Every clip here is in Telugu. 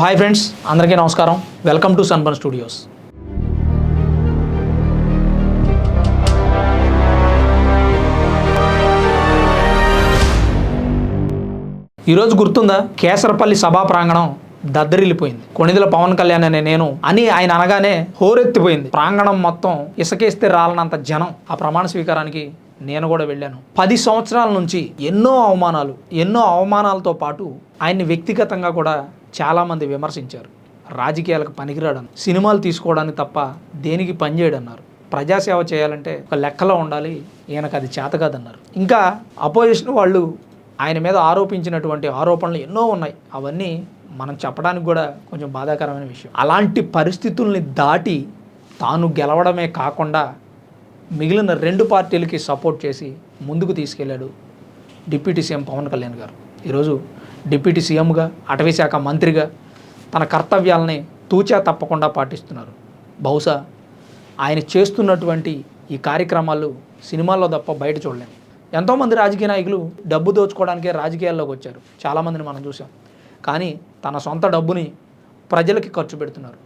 హాయ్ ఫ్రెండ్స్ అందరికీ నమస్కారం. వెల్కమ్ టు సన్బర్న్ స్టూడియోస్ ఈరోజు గుర్తుందా? కేసరపల్లి సభా ప్రాంగణం దద్దరిల్లిపోయింది. కొణిదల పవన్ కళ్యాణ్ అనే నేను అని ఆయన అనగానే హోరెత్తిపోయింది. ప్రాంగణం మొత్తం ఇసుకేస్తే రాలనంత జనం. ఆ ప్రమాణ స్వీకారానికి నేను కూడా వెళ్ళాను. పది సంవత్సరాల నుంచి ఎన్నో అవమానాలు ఎన్నో అవమానాలతో పాటు ఆయన్ని వ్యక్తిగతంగా కూడా చాలామంది విమర్శించారు. రాజకీయాలకు పనికిరాడని. సినిమాలు తీసుకోవడానికి తప్ప దేనికి పనిచేయడన్నారు ప్రజాసేవ చేయాలంటే ఒక లెక్కలో ఉండాలి. ఈయనకు అది చేత కాదన్నారు. ఇంకా అపోజిషన్ వాళ్ళు ఆయన మీద ఆరోపించినటువంటి ఆరోపణలు ఎన్నో ఉన్నాయి. అవన్నీ మనం చెప్పడానికి కూడా కొంచెం బాధాకరమైన విషయం. అలాంటి పరిస్థితుల్ని దాటి తాను గెలవడమే కాకుండా మిగిలిన రెండు పార్టీలకి సపోర్ట్ చేసి ముందుకు తీసుకెళ్ళాడు డిప్యూటీ సీఎం పవన్ కళ్యాణ్ గారు. ఈరోజు డిప్యూటీ సీఎంగా అటవీ శాఖ మంత్రిగా తన కర్తవ్యాలని తూచా తప్పకుండా పాటిస్తున్నారు. బహుశా ఆయన చేస్తున్నటువంటి ఈ కార్యక్రమాలు సినిమాల్లో తప్ప బయట చూడలేము ఎంతోమంది రాజకీయ నాయకులు డబ్బు దోచుకోవడానికే రాజకీయాల్లోకి వచ్చారు. చాలామందిని మనం చూసాం కానీ తన సొంత డబ్బుని ప్రజలకి ఖర్చు పెడుతున్నారు.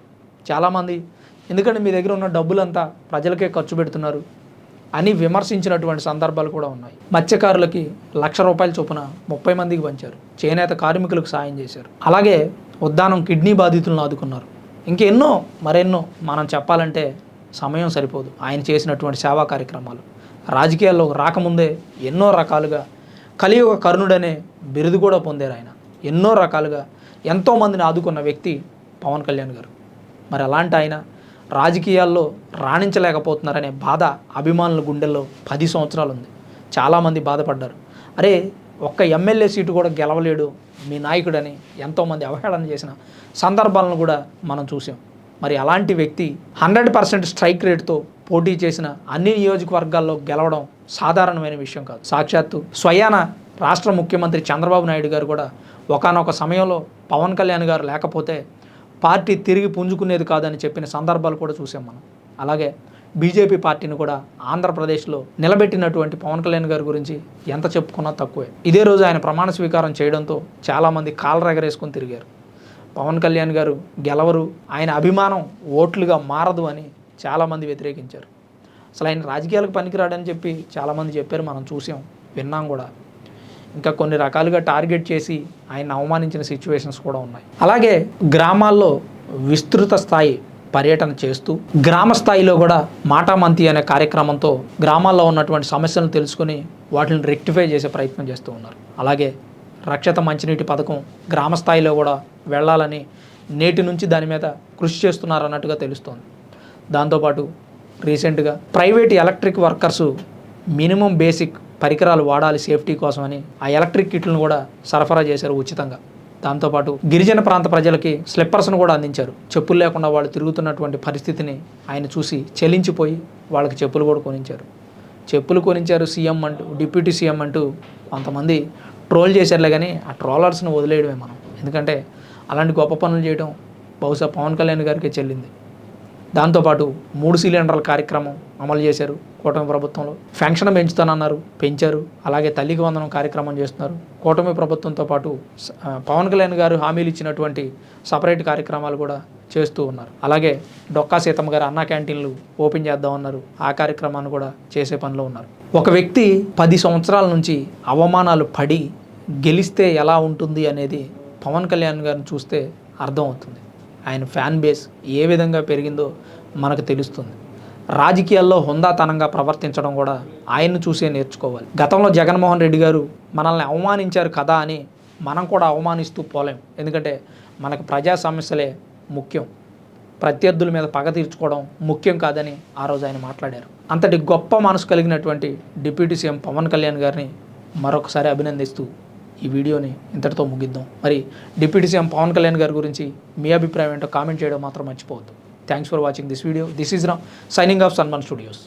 చాలామంది ఎందుకంటే మీ దగ్గర ఉన్న డబ్బులంతా ప్రజలకే ఖర్చు పెడుతున్నారు. అని విమర్శించినటువంటి సందర్భాలు కూడా ఉన్నాయి. మత్స్యకారులకి లక్ష రూపాయల చొప్పున ముప్పై మందికి పంచారు. చేనేత కార్మికులకు సాయం చేశారు. అలాగే ఉద్దానం కిడ్నీ బాధితులను ఆదుకున్నారు. ఇంకెన్నో మరెన్నో మనం చెప్పాలంటే సమయం సరిపోదు. ఆయన చేసినటువంటి సేవా కార్యక్రమాలు. రాజకీయాల్లో రాకముందే ఎన్నో రకాలుగా కలియుగ కర్ణుడనే బిరుదు కూడా పొందారు ఆయన. ఎన్నో రకాలుగా ఎంతోమందిని ఆదుకున్న వ్యక్తి పవన్ కళ్యాణ్ గారు. మరి అలాంటి ఆయన రాజకీయాల్లో రాణించలేకపోతున్నారనే బాధ అభిమానుల గుండెల్లో పది సంవత్సరాలు ఉంది చాలామంది బాధపడ్డారు. అరే ఒక్క ఎమ్మెల్యే సీటు కూడా గెలవలేడు మీ నాయకుడని ఎంతోమంది అవహేళన చేసిన సందర్భాలను కూడా మనం చూసాం. మరి అలాంటి వ్యక్తి హండ్రెడ్ పర్సెంట్ స్ట్రైక్ రేట్తో పోటీ చేసిన అన్ని నియోజకవర్గాల్లో గెలవడం సాధారణమైన విషయం కాదు. సాక్షాత్తు స్వయాన రాష్ట్ర ముఖ్యమంత్రి చంద్రబాబు నాయుడు గారు కూడా ఒకానొక సమయంలో పవన్ కళ్యాణ్ గారు లేకపోతే పార్టీ తిరిగి పుంజుకునేది కాదని చెప్పిన సందర్భాలు కూడా చూసాం మనం. అలాగే బీజేపీ పార్టీని కూడా ఆంధ్రప్రదేశ్లో నిలబెట్టినటువంటి పవన్ కళ్యాణ్ గారి గురించి ఎంత చెప్పుకున్నా తక్కువే. ఇదే రోజు ఆయన ప్రమాణ స్వీకారం చేయడంతో చాలామంది కాలరెగరేసుకుని తిరిగారు. పవన్ కళ్యాణ్ గారు గెలవరు ఆయన అభిమానం ఓట్లుగా మారదు అని చాలామంది వ్యతిరేకించారు. అసలు ఆయన రాజకీయాలకు పనికిరాడని చెప్పి చాలామంది చెప్పారు మనం చూసాం విన్నాం కూడా. ఇంకా కొన్ని రకాలుగా టార్గెట్ చేసి ఆయన అవమానించిన సిచ్యువేషన్స్ కూడా ఉన్నాయి. అలాగే గ్రామాల్లో విస్తృత స్థాయి పర్యటన చేస్తూ గ్రామ స్థాయిలో కూడా మాటామంతి అనే కార్యక్రమంతో గ్రామాల్లో ఉన్నటువంటి సమస్యలను తెలుసుకొని వాటిని రెక్టిఫై చేసే ప్రయత్నం చేస్తూ ఉన్నారు. అలాగే రక్షత మంచినీటి పథకం గ్రామ స్థాయిలో కూడా వెళ్ళాలని నేటి నుంచి దాని మీద కృషి చేస్తున్నారు అన్నట్టుగా తెలుస్తోంది. దాంతోపాటు రీసెంట్గా private electric workers minimum basic పరికరాలు వాడాలి సేఫ్టీ కోసమని ఆ ఎలక్ట్రిక్ కిట్లను కూడా సరఫరా చేశారు ఉచితంగా. దాంతోపాటు గిరిజన ప్రాంత ప్రజలకి స్లిప్పర్స్ను కూడా అందించారు. చెప్పులు లేకుండా వాళ్ళు తిరుగుతున్నటువంటి పరిస్థితిని ఆయన చూసి చెలించిపోయి వాళ్ళకి చెప్పులు కూడా కొనించారు. చెప్పులు కొనించారు సీఎం అంటూ డిప్యూటీ సీఎం అంటూ కొంతమంది ట్రోల్ చేశారులే కానీ ఆ ట్రోలర్స్ని వదిలేయడమే మనం. ఎందుకంటే అలాంటి గొప్ప పనులు చేయడం బహుశా పవన్ కళ్యాణ్ గారికే చెల్లింది. దాంతోపాటు మూడు సిలిండర్ల కార్యక్రమం అమలు చేశారు కూటమి ప్రభుత్వంలో. పెన్షన్ పెంచుతానన్నారు పెంచారు. అలాగే తల్లికి వందనం కార్యక్రమం చేస్తున్నారు. కూటమి ప్రభుత్వంతో పాటు పవన్ కళ్యాణ్ గారు హామీలు ఇచ్చినటువంటి సపరేట్ కార్యక్రమాలు కూడా చేస్తూ ఉన్నారు. అలాగే డొక్కా సీతమ్మ గారు అన్నా క్యాంటీన్లు ఓపెన్ చేద్దామన్నారు. ఆ కార్యక్రమాన్ని కూడా చేసే పనిలో ఉన్నారు. ఒక వ్యక్తి పది సంవత్సరాల నుంచి అవమానాలు పడి గెలిస్తే ఎలా ఉంటుంది అనేది పవన్ కళ్యాణ్ గారిని చూస్తే అర్థమవుతుంది. ఆయన ఫ్యాన్ బేస్ ఏ విధంగా పెరిగిందో మనకు తెలుస్తుంది. రాజకీయాల్లో హుందాతనంగా ప్రవర్తించడం కూడా ఆయన్ను చూసే నేర్చుకోవాలి. గతంలో జగన్మోహన్ రెడ్డి గారు మనల్ని అవమానించారు కదా అని మనం కూడా అవమానిస్తూ పోలేం. ఎందుకంటే మనకు ప్రజా సమస్యలే ముఖ్యం. ప్రత్యర్థుల మీద పగ తీర్చుకోవడం ముఖ్యం కాదని ఆ రోజు ఆయన మాట్లాడారు. అంతటి గొప్ప మనసు కలిగినటువంటి డిప్యూటీ సీఎం పవన్ కళ్యాణ్ గారిని మరొకసారి అభినందిస్తూ ఈ వీడియోని ఇంతటితో ముగిద్దాం. మరి డిప్యూటీ సీఎం పవన్ కళ్యాణ్ గారి గురించి మీ అభిప్రాయం ఏంటో కామెంట్ చేయడం మాత్రం మర్చిపోవద్దు. Thanks for watching this video this is నా సైనింగ్ ఆఫ్ సన్మన్ స్టూడియోస్